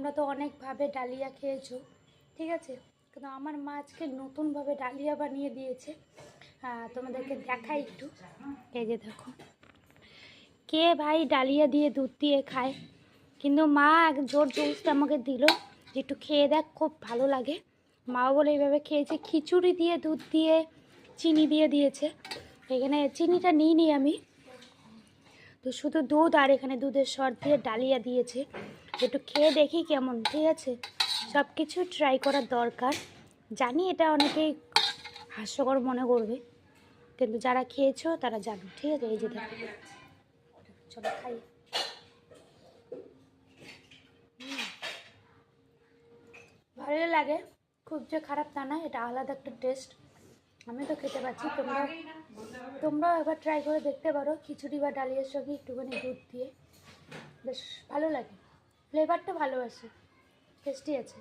তোমরা তো অনেকভাবে ডালিয়া খেয়েছো, ঠিক আছে? কিন্তু আমার মা আজকে নতুনভাবে ডালিয়া বানিয়ে দিয়েছে। তোমাদেরকে দেখাই একটু। এই যে দেখো। কে ভাই ডালিয়া দিয়ে দুধ দিয়ে খায়? কিন্তু মা এক জোর জবস্তি আমাকে দিল যে একটু খেয়ে দেখ, খুব ভালো লাগে। মা বলে এইভাবে খেয়েছে। খিচুড়ি দিয়ে দুধ দিয়ে, চিনি দিয়ে দিয়েছে। এখানে চিনিটা নিইনি আমি। তো শুধু দুধ আর এখানে দুধের সর দিয়ে ডালিয়া দিয়েছে। একটু খেয়ে দেখি কেমন, ঠিক আছে? সব কিছু ট্রাই করার দরকার। জানি এটা অনেকেই হাস্যকর মনে করবে, কিন্তু যারা খেয়েছো তারা জানো, ঠিক আছে? এই যে চলো খাই। ভালো লাগে, খুব যে খারাপ তা না, এটা আলাদা একটা টেস্ট আমি তো খেতে পাচ্ছি, তোমরা তোমরাও একবার ট্রাই করে দেখতে পারো, খিচুড়ি বা ডালিয়ার সঙ্গে একটুখানি দুধ দিয়ে। বেশ ভালো লাগে। ফ্লেভারটা ভালো টেস্টি আছে।